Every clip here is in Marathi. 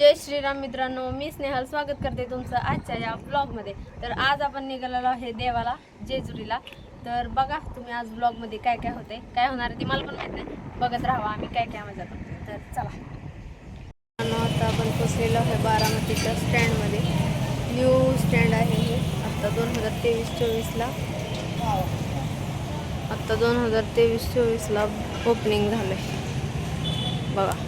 जय श्रीराम मित्रांनो मी स्नेहल. स्वागत करते तुमचं आजच्या या ब्लॉगमध्ये तर आज आपण निघालेलो आहे देवाला जेजुरीला. तर बघा तुम्ही आज ब्लॉगमध्ये काय काय होते काय होणार आहे ते मला पण माहीत नाही. बघत राहावा आम्ही काय काय मजा करतो तर चला. मित्रांनो, आता आपण पोचलेलो आहे बारामतीच्या स्टँडमध्ये न्यू स्टँड आहे हे. आत्ता दोन हजार तेवीस चोवीसला. आत्ता दोन हजार तेवीस चोवीसला ओपनिंग झालं आहे बघा.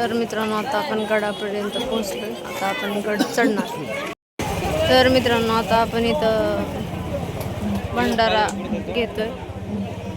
तर मित्रांनो आता आपण गडापर्यंत पोहोचलो आता आपण गड चढणार. तर मित्रांनो आता आपण इथं भंडारा घेतोय.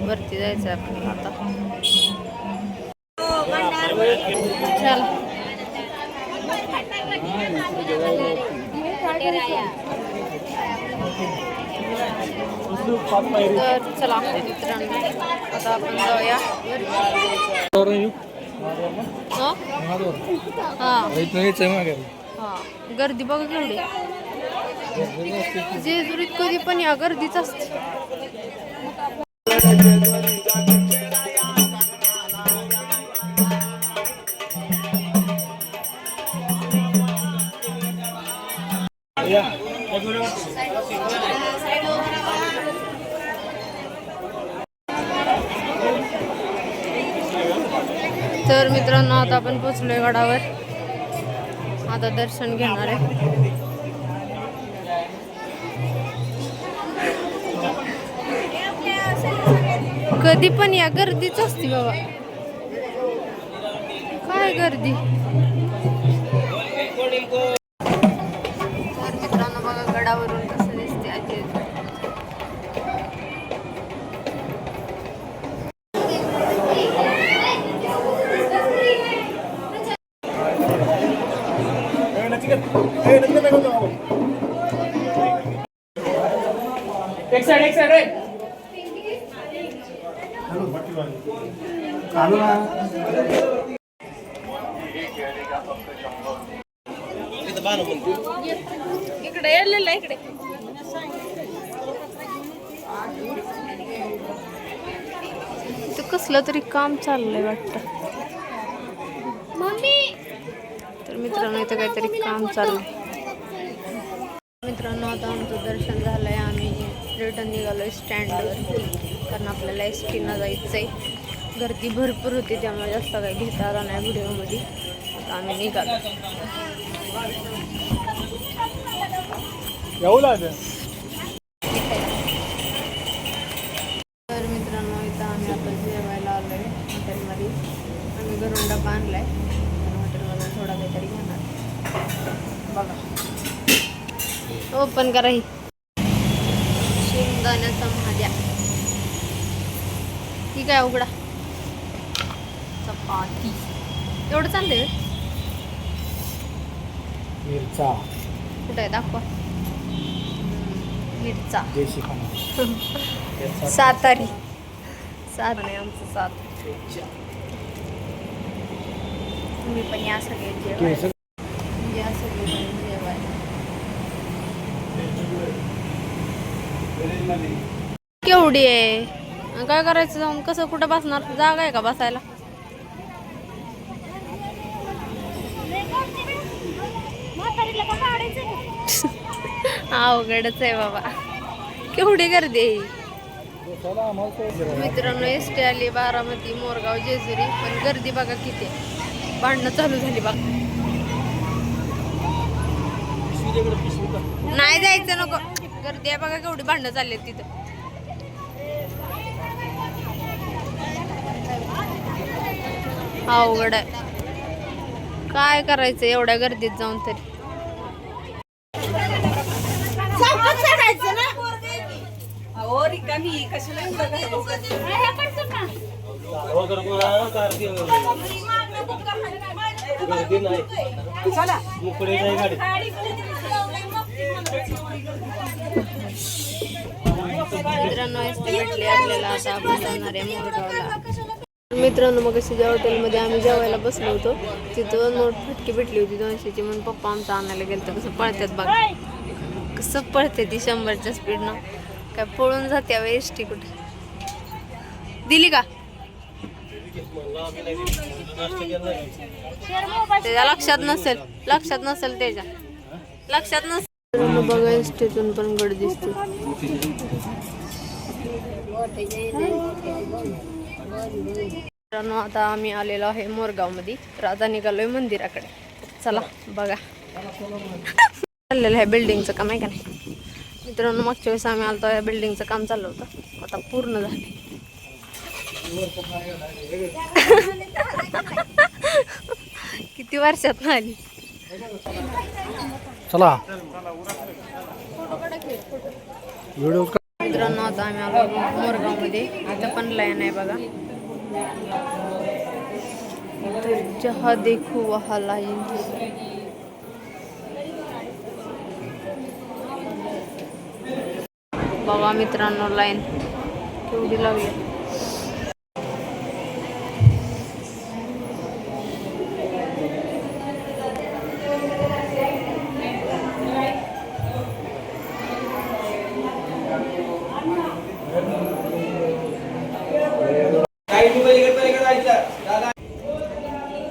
वरती जायचं आहे आपण आता. चल. तर चला मित्रांनो आता आपण जाऊया. गर्दी बघा केवढी. जेजुरीत कधी पण या गर्दीच असते. आपण पोचलोय गडावर. आता दर्शन घेणार आहे. कधी पण या गर्दीच असते बाबा. काय गर्दी? एक साइड एक साइड रे इकडे येलेला इकडे इथं कसलं तरी काम चाललंय वाटतं तर मित्रांनो इथं काहीतरी काम चाललंय मित्रांनो आता आमचं दर्शन झालंय. आम्ही रिटर्न निघालोय स्टँडवर कारण आपल्याला एस टीनं जायचं आहे गर्दी भरपूर होती त्यामुळे जास्त काही घेता आला नाही व्हिडिओमध्ये. आता आम्ही निघालो येऊ लागेल तर मित्रांनो इथं आम्ही आता जेवायला आलो आहे हॉटेलमध्ये आम्ही घरून डबा आणला आहे आणि हॉटेलमधून थोडा काहीतरी घेणार बघा ओपन करा ही. शेंगदाण्याचा भाज्या ठीक आहे उघडा? चपाती. एवढं चाललंय? मिरचा. कुठं आहे? दाखवा. मिरचा. सातारी. सात. आणि आमचं सात. तुम्ही पण या सगळे जेवायला या सगळे जण जेवायला केवढी आहे? काय करायचं जाऊन? कसं कुठं बसणार? जागा आहे का बसायला? अवघडच आहे बाबा. केवढी गर्दी आहे मित्रांनो एस टी आली बारामती मोरगाव जेजुरी. पण गर्दी बघा किती आहे. भांडणं चालू झाली बघा. नाही जायचं नको. गर्दी आहे बघा केवढी भांडणं चालली आहेत तिथं. अवघड आहे. काय करायचं एवढ्या गर्दीत जाऊन तरी? गर्दी मित्रांनो एस भेटले आपल्याला आता आपण जाणार आहे मोरगावला मित्रांनो मग अशी ज्या हॉटेलमध्ये आम्ही जेवायला बसलो होतो तिथं नोट फटकी भेटली होती दोनशेची. म्हणून पप्पा आमचा आणायला गेलं तर कसं पळतात बघा. कसं पळते ती शंभरच्या स्पीडनं काय पळून जाते हवं एस टी कुठे? दिली का? त्याच्या लक्षात नसेल. लक्षात नसेल त्याच्या. लक्षात नसेल. बघा एस टीतून पण गड दिसते मित्रांनो आता आम्ही आलेलो आहे मोरगावमध्ये तर आता निघालोय मंदिराकडे. चला बघा. चाललेलं आहे बिल्डिंगचं काम आहे का नाही? मित्रांनो मागच्या वेळेस आम्ही आलतो या बिल्डिंगचं काम चाललं होतं. आता पूर्ण झाले. किती वर्षात आली? चला. व्हिडिओ मित्रांनो आता आम्ही आलो मोरगावमध्ये. इथं पण लाईन आहे बघा. तर चहा देखू वहा लाईन बघा मित्रांनो लाईन केवढी लावली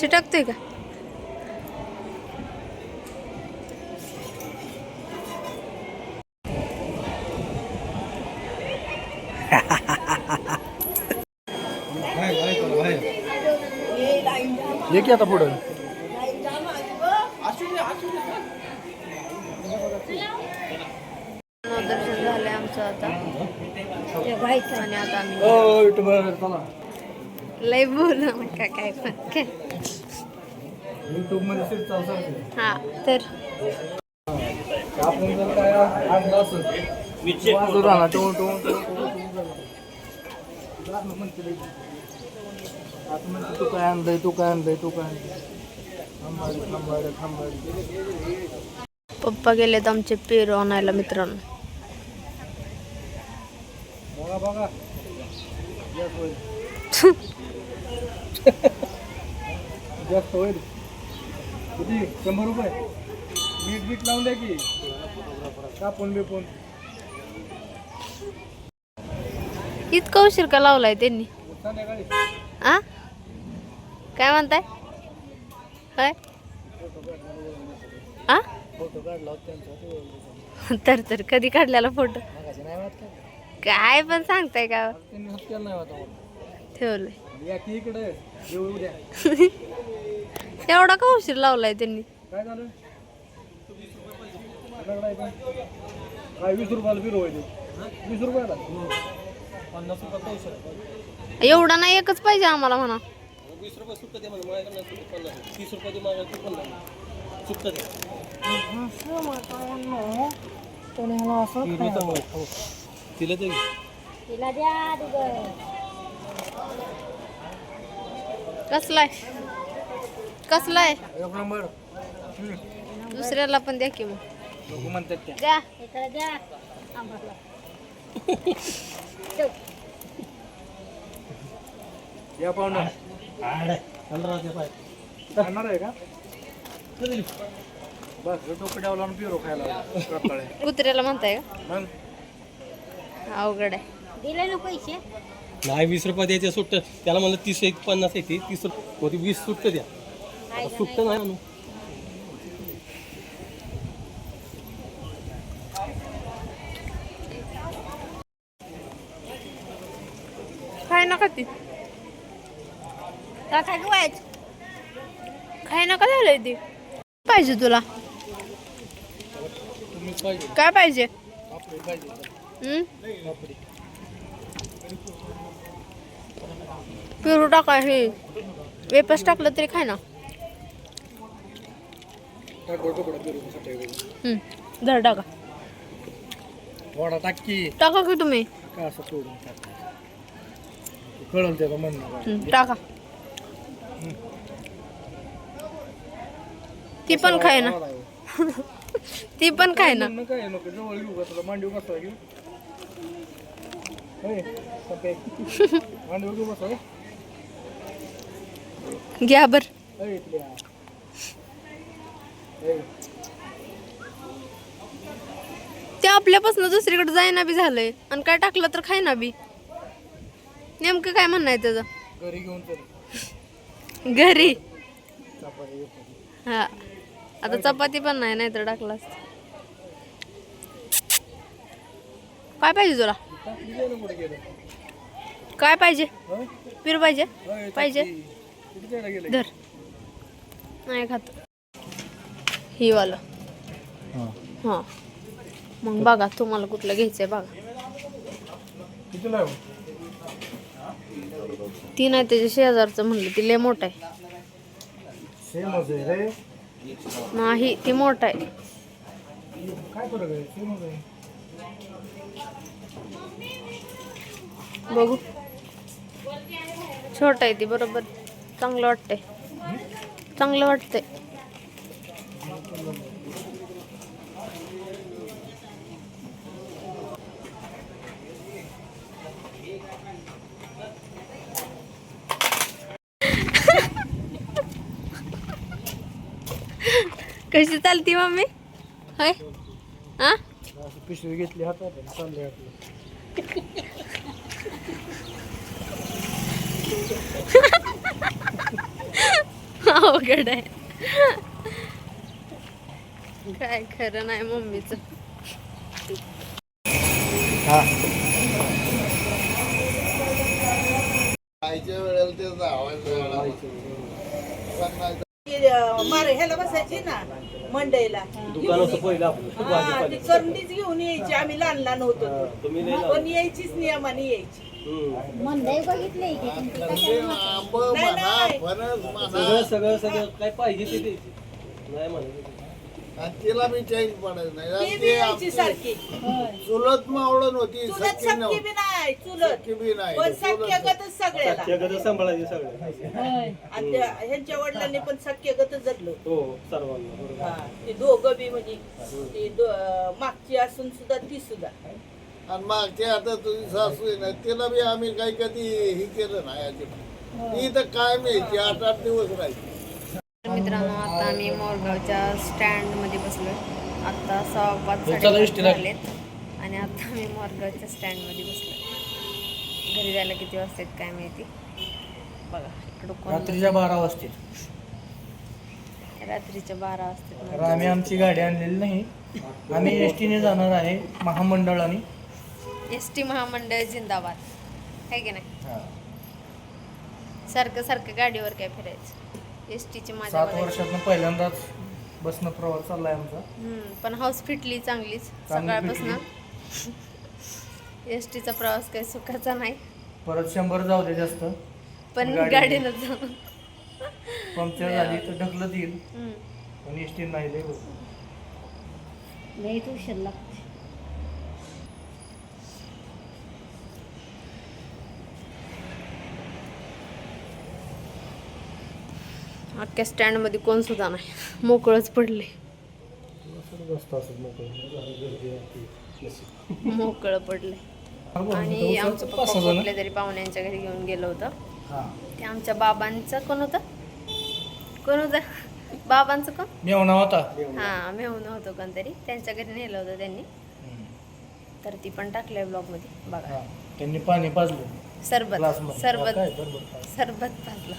आहे. चिटकतोय का? ये की आता पुढं? दर्शन झालंय आमचं आता. आणि आता आम्ही लय बोल नका काय पण. काय युट्यूबमध्ये सीट चालू सांगते हा तर. आपण जर काय आणलं असं वाजू राहणार टोन टोन टोन आता म्हणते तू काय आणलंय तू काय आणलंय तू काय आणलंय पप्पा गेलेत आमचे पेरू आणायला मित्रांनो. बघा बघा. जास्त होईल जास्त होईल. किती शंभर रुपये. मीठ बीट लावून द्या की. कापून बिपून इतका उशीर का लावलाय त्यांनी? संध्याकाळी. आ? काय म्हणताय? काय? आ? फोटो काढला होता त्यांचा तर तर कधी काढलेला फोटो मागाशी नाही वाटत काय पण सांगताय का? त्यांनी हत्याला नाही वाटत. ठेवलंय. या की इकडे. येऊ उद्या. एवढा का उशीर लावलाय त्यांनी? काय झालं? आपल्याकडे आहे का? काय वीस रुपयाला बिरो आहे ते. वीस रुपयाला? पन्नास रुपये पैसे एवढा नाही एकच पाहिजे आम्हाला म्हणा. वीस रुपये सुट्ट दे म्हणून माझ्याकडे नाही सुट्ट पन्नास तीस रुपये दे माझ्याकडे तू. पन्नास सुट्ट दे तिला दे कसलाय? कसलाय एक नंबर. दुसऱ्याला पण द्या की मग. म्हणतात त्या. द्या या पाहुणं. खाणार आहे का? बस डोकं ठेवला आणि पिरो खायला. रताळे. कुत्र्याला म्हणताय का? मग? अवघड आहे. दिले ना पैसे? नाही वीस रुपये द्यायचे सुट्ट. त्याला म्हणलं तीस एक पन्नास येते तीस रुपये होती वीस सुट्ट द्या. सुट्ट नाही म्हणू खाय नका ती. खाय नका झालंय ती. पाहिजे तुला. काय पाहिजे? पिरू टाका हे. वेपस टाकलं तरी खाय ना. धर टाका वडा टाकी टाका की तुम्ही का असं तोडून टाकायचं कळलं त्याचं म्हणणं हम्म, टाका ती पण खाय ना ती पण खाय ना काय नको जवळ घेऊ का तुला मांडीव बसवा घेऊ मांडीव घेऊ बसवा घ्या बर आपल्यापासून दुसरीकडे जायना बी झालंय. आणि काय टाकलं तर खाय ना बी. नेमकं काय म्हणणं आहे त्याचं? घरी घेऊन घरी. हा. आता चपाती पण नाही नाहीतर टाकलास काय पाहिजे तुला? टाकली काय पाहिजे? पीर पाहिजे? पाहिजे? टाकली. धर. नाही खात. ही वाला. हा. मग बघा तुम्हाला कुठलं घ्यायचंय बघा. आहे हो? ती नाही त्याच्या शेजारचं म्हणलं ती लय मोठं आहे. नाही ती मोठं आहे. बघू. छोट आहे ती बरोबर. चांगलं वाटतंय. चांगलं वाटतंय. कशी चालती मम्मी? होय? हा पिशवी घेतली हातात आणि चाललंय आपलं अवघड आहे. काय खरं नाही मम्मीच. हा. खायच्या वेळेला ते जावायचं मारे ह्याला बसायची ना मंडईला दुकान होतं पहिलं आपलं हा, ती करंडीच घेऊन यायची आम्ही लहान लहान होतो तो. तुम्ही नाही पण यायचीच नियमाने यायची हम्म. म्हणा नाही. फणस सगळं म्हणा सगळं सगळं काय पाहिजे ते द्यायचे. नाही म्हणत आणि तिला बी चेंज पडत नाही. ती आणि बी ते यायची आमची सारखी. चुलत मावळण होती चुलत सख्खी सख्खी नव्हती. बी नाही चुलत. सख्खी बी नाही पण चुलत- सख्यागतच सगळ्याला. सगळं सांभाळायचे सगळं आणि त्या- ह्यांच्या वडिलांनी पण सख्यागतच जगलो हो सर्वांना बरोबर. हा, ते दोघं बी म्हणजे ती दो- मागची असून सुद्धा ती सुद्धा. आणि मागचे आता तुझी सासू आहे ना तिला बी आम्ही काही कधी हे केलं नाही अजिबात. ती तर काय मिळते आठ आठ दिवस राहायची. मित्रांनो आता आम्ही मोरगावच्या स्टँडमध्ये बसलोय. आता सहा पाच. झालेत. आणि आता आम्ही मोरगावच्या स्टँडमध्ये बसलोय. घरी जायला किती वाजतात काय माहिती? बघा इकडं कोण रात्रीच्या बारा वाजतील. रात्रीच्या बारा वाजतात तर आम्ही आमची गाडी आणलेली नाही. आम्ही एस टीने जाणार आहे महामंडळाने. एस टी महामंडळ जिंदाबाद. आहे की नाही? सारखं सारखं गाडीवर काय फिरायचं? एस टीची माझ्या सात बघायची. वर्षातनं पहिल्यांदाच बसनं प्रवास चाललाय आमचा. हम्म, पण हाऊस फिटली चांगलीच चांगली सकाळपासून. एस टीचा प्रवास काही सुखाचा नाही. परत शंभर जाऊ दे जास्त. पण गाडी- गाडीनं जाऊन पंक्चर झाली तर ढकलत येईल. हम्म. पण एस टी नाही लय होत. अख्ख्या स्टँडमध्ये कोण सुद्धा नाही. मोकळच पडले. मोकळं पडले. आणि आमचं पप्पा. कुठल्या तरी पाहुण्यांच्या घरी घेऊन गेलं होतं. ते आमच्या बाबांचं कोण होतं? कोण होतं? बाबांचं कोण? मेवणा होता. हा मेहून होतो कोणतरी. त्यांच्या घरी नेलं होतं त्यांनी. तर ती पण टाकलंय ब्लॉगमध्ये बघा. त्यांनी पाणी पाजलं. सरबत. सरबत? सरबत पाजलं.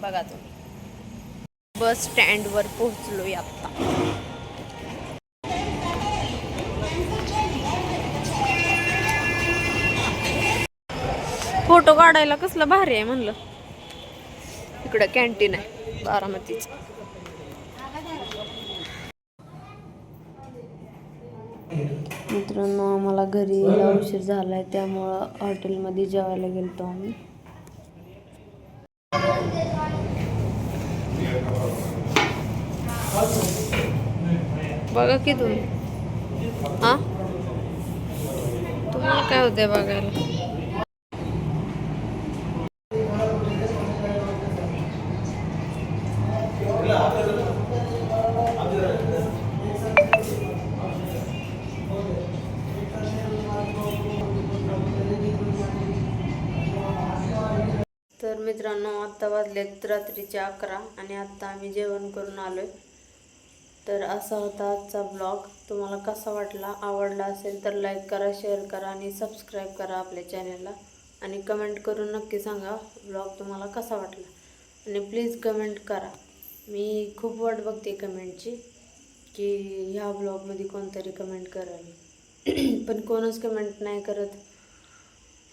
बघा तुम्ही. बस स्टँडवर पोहोचलो पोहोचलोय आता फोटो काढायला कसलं भारी आहे म्हणलं. इकडं कॅन्टीन आहे बारामतीच. मित्रांनो आम्हाला घरी यायला उशीर झालाय त्यामुळं हॉटेलमध्ये जेवायला गेलतो आम्ही. बघा की तुम्ही. हा? तुम्हाला काय होते बघायला? वाजलेत रात्रीचे अकरा आणि आत्ता आम्ही जेवण करून आलो आहे तर असा होता आजचा ब्लॉग तुम्हाला कसा वाटला आवडला असेल तर लाईक करा शेअर करा आणि सबस्क्राईब करा आपल्या चॅनलला आणि कमेंट करून नक्की सांगा ब्लॉग तुम्हाला कसा वाटला. आणि प्लीज कमेंट करा. मी खूप वाट बघते कमेंटची की ह्या ब्लॉगमध्ये कोणतरी कमेंट करावी. पण कोणच कमेंट नाही करत.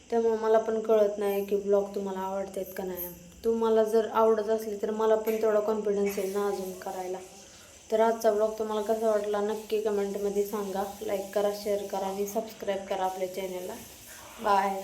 त्यामुळं मला पण कळत नाही की ब्लॉग तुम्हाला आवडतात का नाही. तुम्हाला जर आवडत असली तर मला पण तेवढा कॉन्फिडन्स येईल ना अजून करायला. तर आजचा ब्लॉग तुम्हाला कसा वाटला नक्की कमेंटमध्ये सांगा. लाईक करा शेअर करा आणि सबस्क्राईब करा आपल्या चॅनलला बाय